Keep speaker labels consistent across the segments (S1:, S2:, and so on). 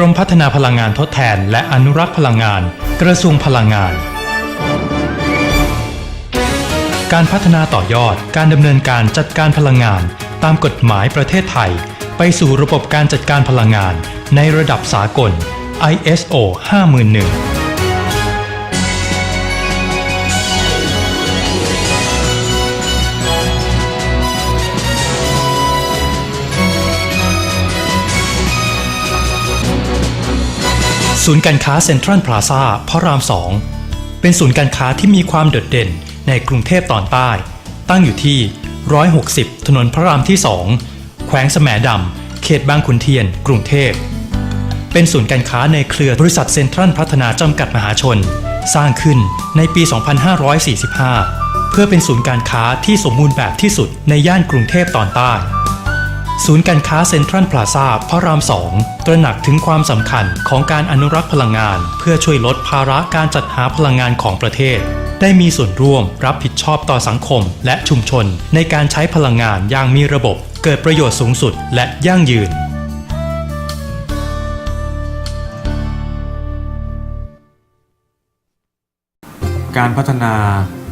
S1: รมพัฒนาพลังงานทดแทน และอนุรักษ์พลังงาน กระทรวงพลังงาน การพัฒนาต่อยอดการดำเนินการจัดการพลังงาน ตามกฎหมายประเทศไทย ไปสู่ระบบการจัดการพลังงาน ในระดับสากล ISO 50001 ศูนย์การค้าเซ็นทรัลพลาซาพระราม2เป็นศูนย์การค้าที่มีความโดดเด่นในกรุงเทพตอนใต้ ตั้งอยู่ที่ 160 ถนนพระรามที่2แขวงแสมดำเขตบางขุนเทียน กรุงเทพ เป็นศูนย์การค้าในเครือบริษัทเซ็นทรัลพัฒนาจำกัดมหาชน สร้างขึ้นในปี 2545 เพื่อเป็นศูนย์การค้าที่สมบูรณ์แบบที่สุดในย่านกรุงเทพตอนใต้ ศูนย์การค้าเซ็นทรัลพลาซาพระราม2ตระหนักถึงความสำคัญของการอนุรักษ์พลังงาน เพื่อช่วยลดภาระการจัดหาพลังงานของประเทศ ได้มีส่วนร่วมรับผิดชอบต่อสังคมและชุมชน ในการใช้พลังงานอย่างมีระบบ เกิดประโยชน์สูงสุดและยั่งยืน
S2: การพัฒนา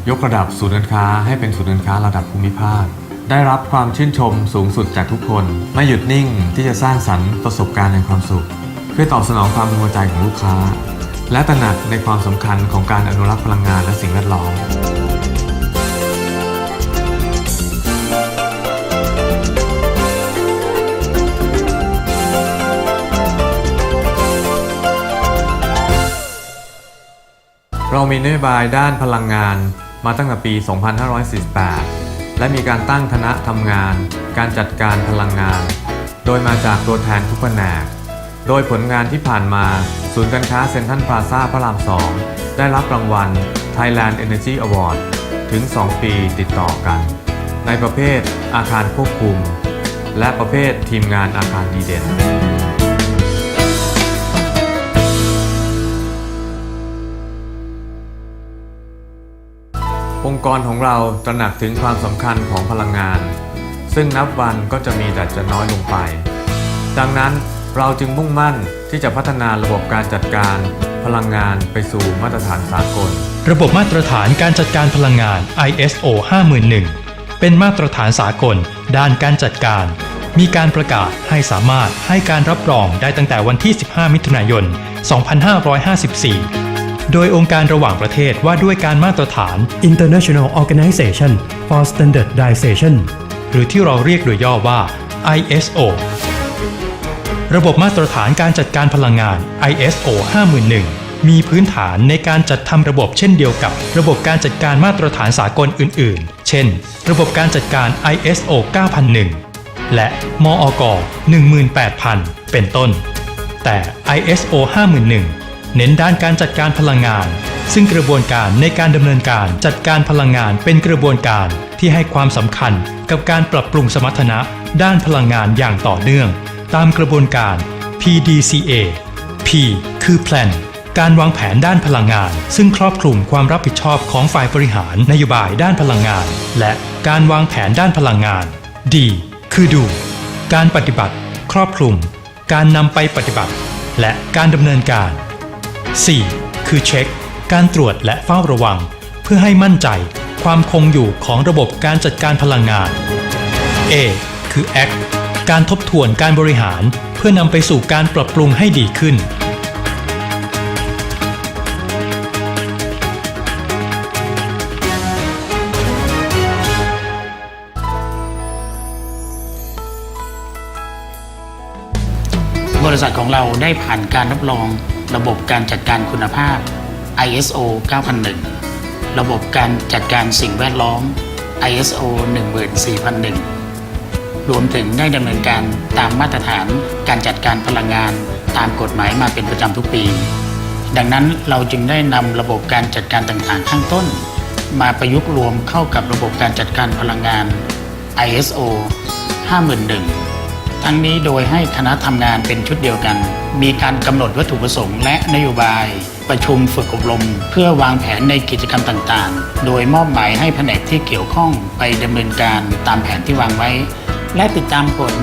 S2: ยกระดับศูนย์การค้าให้เป็นศูนย์การค้าระดับภูมิภาค ได้รับความชื่นชมสูงสุดจากทุกคน ไม่หยุดนิ่งที่จะสร้างสรรค์ประสบการณ์แห่งความสุข เพื่อตอบสนองความพึงพอใจของลูกค้า และตระหนักในความสำคัญของการอนุรักษ์พลังงานและสิ่งแวดล้อมเรามีนโยบายด้านพลังงานมาตั้งแต่ปี 2548 และมีการตั้งคณะทำงาน การจัดการพลังงาน โดยมาจากตัวแทนทุกแผนก โดยผลงานที่ผ่านมา ศูนย์การค้าเซ็นทรัลพลาซาพระราม2ได้รับรางวัล Thailand Energy Award ถึง 2 ปีติดต่อกัน ในประเภทอาคารควบคุม และประเภททีมงานอาคารดีเด่น องค์กรของเราตระหนักถึงความสำคัญของพลังงาน ซึ่งนับวันก็จะมีแต่จะน้อยลงไป ดังนั้นเราจึงมุ่งมั่นที่จะพัฒนาระบบการจัดการพลังงานไปสู่มาตรฐานสากล
S1: ระบบมาตรฐานการจัดการพลังงาน ISO 50001 เป็นมาตรฐานสากล ด้านการจัดการ มีการประกาศให้สามารถให้การรับรองได้ตั้งแต่วันที่ 15 มิถุนายน 2554 โดยองค์การระหว่างประเทศว่าด้วยการมาตรฐาน International Organization for Standardization หรือที่เราเรียกโดยย่อว่า ISO ระบบมาตรฐานการจัดการพลังงาน ISO 50001 มีพื้นฐานในการจัดทำระบบเช่นเดียวกับ ระบบการจัดการมาตรฐานสากลอื่น ๆ เช่น ระบบการจัดการ ISO 9001 และมอก 18000 เป็นต้น แต่ ISO 50001 เน้นด้านการจัดการพลังงาน ซึ่งกระบวนการในการดำเนินการจัดการพลังงานเป็นกระบวนการที่ให้ความสำคัญกับการปรับปรุงสมรรถนะ ด้านพลังงานอย่างต่อเนื่อง ตามกระบวนการ PDCA P คือ Plan การวางแผนด้านพลังงาน ซึ่งครอบคลุมความรับผิดชอบของฝ่ายบริหารนโยบายด้านพลังงาน และการวางแผนด้านพลังงาน D คือดู การปฏิบัติ ครอบคลุม การนำไปปฏิบัติ และการดำเนินการ 4. คือเช็ค การตรวจและเฝ้าระวัง เพื่อให้มั่นใจความคงอยู่ของระบบการจัดการพลังงาน A คือ Act การทบทวนการบริหาร เพื่อนำไปสู่การปรับปรุงให้ดีขึ้น
S3: บริษัทของเราได้ผ่านการรับรอง ระบบการจัดการคุณภาพ ISO 9001 ระบบการจัดการสิ่งแวดล้อม ISO 14001 รวมถึงได้ดำเนินการตามมาตรฐานการจัดการพลังงานตามกฎหมายมาเป็นประจำทุกปี ดังนั้นเราจึงได้นำระบบการจัดการต่างๆ ข้างต้น มาประยุกต์รวมเข้ากับระบบการจัดการพลังงาน ISO 50001 ทั้งนี้โดยให้คณะทำงานเป็นชุดเดียวกัน มีการกำหนดวัตถุประสงค์และนโยบาย ประชุมฝึกอบรม เพื่อวางแผนในกิจกรรมต่างๆ โดยมอบหมายให้แผนกที่เกี่ยวข้องไปดำเนินการตามแผนที่วางไว้ และติดตามผล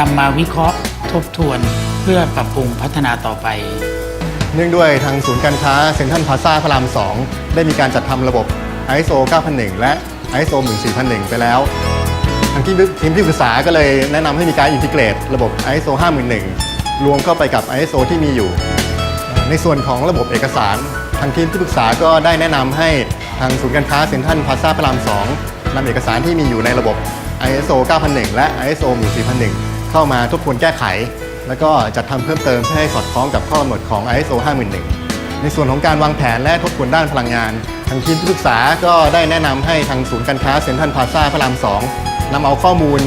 S3: นำมาวิเคราะห์ ทบทวน เพื่อปรับปรุงพัฒนาต่อไป
S4: เนื่องด้วยทางศูนย์การค้าเซ็นทรัลพาซาพระราม 2 ได้มีการจัดทำระบบ ISO 9001 และ ISO 14001 ไปแล้ว ทางทีมทีมที่ปรึกษาก็เลยแนะนำให้มีการอินทิเกรตระบบ ISO 51001 รวมเข้าไปกับ ISO ที่มีอยู่ ในส่วนของระบบเอกสาร ทางทีมที่ปรึกษาก็ได้แนะนำให้ทางศูนย์การค้าเซ็นทรัลพลาซาพระราม 2นำเอกสารที่มีอยู่ในระบบ ISO 9001 และ ISO 14001 เข้ามาทบทวนแก้ไข แล้วก็จัดทำเพิ่มเติมเพื่อให้สอดคล้องกับข้อกำหนดของ ISO 51001 ในส่วนของการวางแผนและทบทวนด้านพลังงาน ทางทีมที่ปรึกษาก็ได้แนะนำให้ทางศูนย์การค้าเซ็นทรัลพลาซาพระราม 2 นำเอาข้อมูล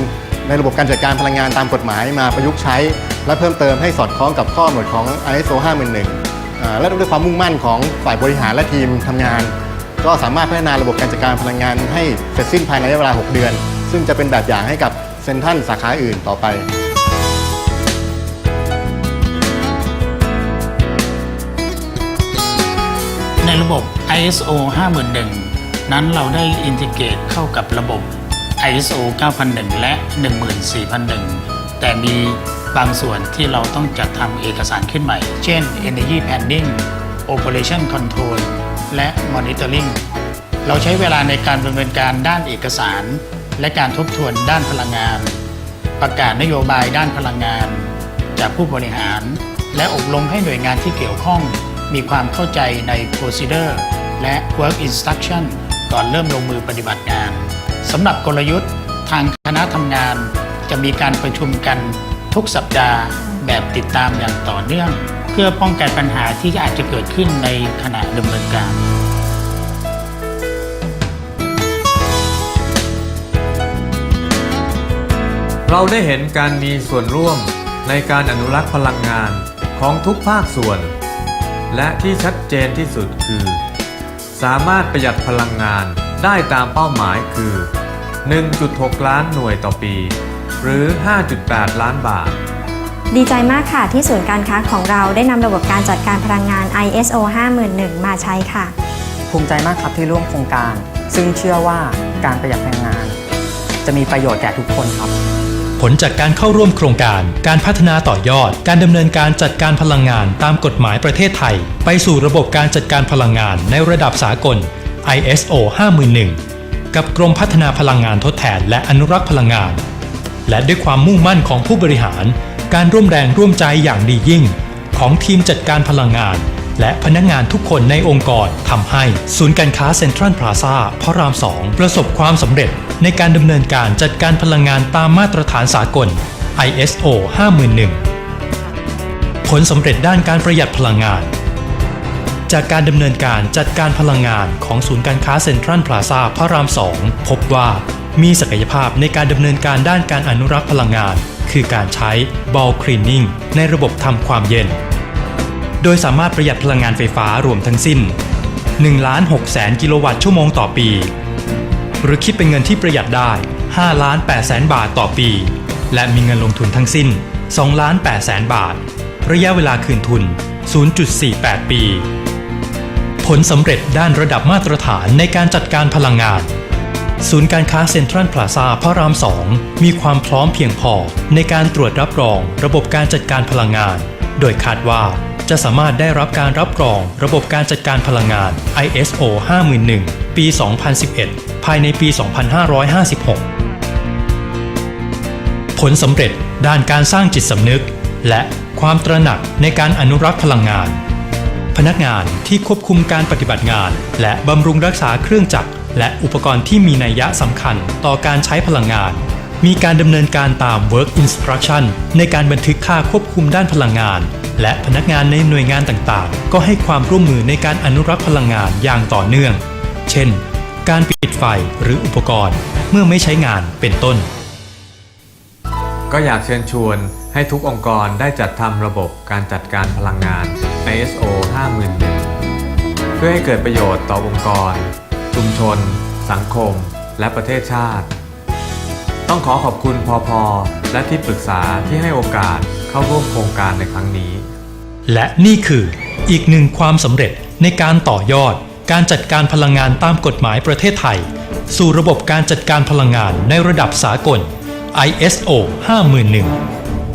S4: ในระบบการจัดการพลังงานตามกฎหมายมาประยุกต์ใช้ และเพิ่มเติมให้สอดคล้องกับข้อกำหนดของ ISO 51001อ่าและด้วยความมุ่งมั่นของฝ่ายบริหารและทีมทำงาน ก็สามารถพัฒนาระบบการจัดการพลังงานให้เสร็จสิ้นภายในระยะเวลา 6 เดือน ซึ่งจะเป็นแบบอย่างให้กับเซ็นทรัลสาขาอื่นต่อไป
S3: ในระบบ ISO 51001 นั้นเราได้อินทิเกรตเข้ากับระบบ ISO 9001 และ 14001 แต่มีบางส่วนที่เราต้องจัดทำเอกสารขึ้นใหม่ เช่น Energy Planning Operation Control และ Monitoring เราใช้เวลาในการดำเนินการด้านเอกสาร และการทบทวนด้านพลังงาน ประกาศนโยบายด้านพลังงาน จากผู้บริหาร และอบรมให้หน่วยงานที่เกี่ยวข้อง มีความเข้าใจใน procedure และ work instruction ก่อนเริ่มลงมือปฏิบัติงาน สำหรับกลยุทธ์ทางคณะทำงาน จะมีการประชุมกันทุกสัปดาห์แบบติดตามอย่างต่อเนื่อง เพื่อป้องกันปัญหาที่อาจจะเกิดขึ้นในขณะดำเนินการ
S2: เราได้เห็นการมีส่วนร่วมในการอนุรักษ์พลังงานของทุกภาคส่วน และที่ชัดเจนที่สุดคือ สามารถประหยัดพลังงาน ได้ตามเป้าหมายคือ 1.6 ล้านหน่วยต่อปี หรือ 5.8 ล้านบาท
S5: ดีใจมากค่ะที่ศูนย์การค้าของเราได้นำระบบการจัดการพลังงาน ISO 51001 มาใช้ค่ะ
S6: ภูมิใจมากครับที่ร่วมโครงการ ซึ่งเชื่อว่าการประหยัดพลังงาน จะมีประโยชน์แก่ทุกคนครับ
S1: ผลจากการเข้าร่วมโครงการ การพัฒนาต่อยอด การดำเนินการจัดการพลังงานตามกฎหมายประเทศไทย ไปสู่ระบบการจัดการพลังงานในระดับสากล ISO 51001 กับกรมพัฒนาพลังงานทดแทนและอนุรักษ์พลังงาน และด้วยความมุ่งมั่นของผู้บริหาร การร่วมแรงร่วมใจอย่างดียิ่ง ของทีมจัดการพลังงาน และพนักงานทุกคนในองค์กรทำให้ศูนย์การค้าเซ็นทรัลพลาซาพระราม 2 ประสบความสำเร็จในการดำเนินการจัดการพลังงานตามมาตรฐานสากล ISO 51001 ผลสำเร็จด้านการประหยัดพลังงาน จากการดำเนินการจัดการพลังงานของศูนย์การค้าเซ็นทรัลพลาซาพระราม 2 พบว่ามีศักยภาพในการดำเนินการด้านการอนุรักษ์พลังงาน คือการใช้ ball cleaning ในระบบทำความเย็น โดยสามารถประหยัดพลังงานไฟฟ้ารวมทั้งสิ้น1ล้าน6แสนกิโลวัตต์ชั่วโมงต่อปี หรือคิดเป็นเงินที่ประหยัดได้5ล้าน8แสนบาทต่อปี และมีเงินลงทุนทั้งสิ้น2ล้าน8แสนบาท ระยะเวลาคืนทุน 0.48 ปี ผลสำเร็จด้านระดับมาตรฐานในการจัดการพลังงาน ศูนย์การค้าเซ็นทรัลพลาซาพระราม 2 มีความพร้อมเพียงพอในการตรวจรับรองระบบการจัดการพลังงาน โดยคาดว่าจะสามารถได้รับการรับรองระบบการจัดการพลังงาน ISO 51001 ปี 2011 ภายในปี 2556 ผลสำเร็จด้านการสร้างจิตสำนึก และความตระหนักในการอนุรักษ์พลังงาน พนักงานที่ควบคุมการปฏิบัติงาน และบำรุงรักษาเครื่องจักร และอุปกรณ์ที่มีนัยยะสำคัญต่อการใช้พลังงาน มีการดำเนินการตาม Work Instruction ในการบันทึกค่าควบคุมด้านพลังงาน และพนักงานในหน่วยงานต่างๆ ก็ให้ความร่วมมือในการอนุรักษ์พลังงานอย่างต่อเนื่อง เช่น การปิดไฟหรืออุปกรณ์ เมื่อไม่ใช้งานเป็นต้น
S2: ก็อยากเชิญชวน ให้ทุกองค์กรได้จัดทำระบบการจัดการพลังงาน ISO 51001 เพื่อให้เกิดประโยชน์ต่อองค์กร ชุมชน สังคม และประเทศชาติ ต้องขอขอบคุณพอพอและที่ปรึกษาที่ให้โอกาสเข้าร่วมโครงการในครั้งนี้
S1: และนี่คืออีกหนึ่งความสำเร็จในการต่อยอด การจัดการพลังงานตามกฎหมายประเทศไทย สู่ระบบการจัดการพลังงานในระดับสากล ISO 51001